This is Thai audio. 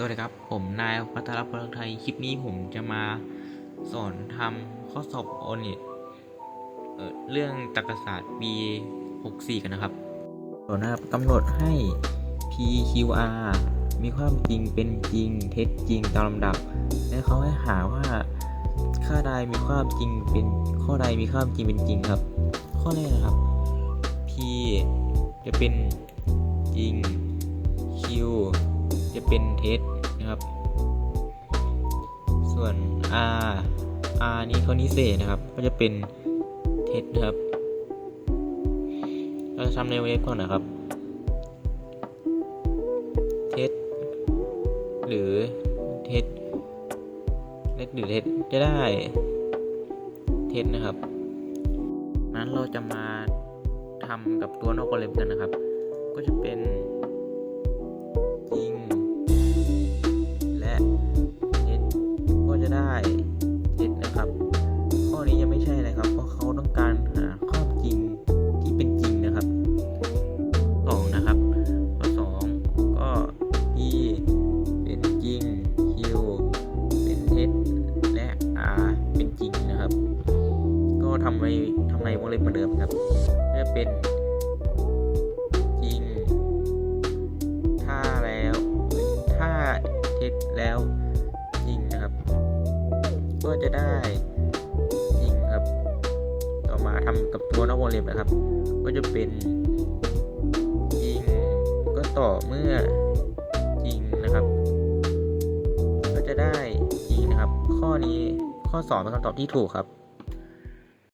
สวัสดีครับ ผมนายพัทรพลไทย คลิปนี้ผมจะมาสอนทำข้อสอบโอนิตเเรื่องตรรกศาสตร์ปี 64 กันนะครับส่วนนะครับกำหนดให้ PQR มีความจริงเป็นจริง เท็จจริงตามลำดับ และเขาให้หาว่าค่าใดมีความจริงเป็นข้อใดมีความจริงเป็นจริงครับ ข้อแรกนะครับ P จะเป็นจริง Q จะเป็นเท็จนะครับ ส่วน R R นี้เขานิเศษนะครับ ก็จะเป็นเท็จนะครับ เราจะทำในเว็บก่อนนะครับ เท็จหรือเท็จเท็จหรือเท็จจะได้เท็จนะครับ นั้นเราจะมาทำกับตัวนอกวงเล็บกันนะครับ ก็จะเป็นจริง อนี้ยังไม่ใช่นะครับ เพราะเขาต้องการหาความจริงที่เป็นจริงนะครับสองนะครับข้อสองก็ p เป็นจริง q เป็นเท็จและ r เป็นจริงนะครับ ก็ทำในทำในวงเล็บเหมือนเดิมครับจะเป็นจริง ถ้าแล้วถ้าเท็จแล้วจริงนะครับ ก็จะได้ อมาทำกับตัวนอกวงเล็บนะครับ ก็จะเป็นยิงก็ต่อเมื่อยิงนะครับ ก็จะได้ยิงนะครับ ข้อนี้ข้อสองเป็นคำตอบที่ถูกครับ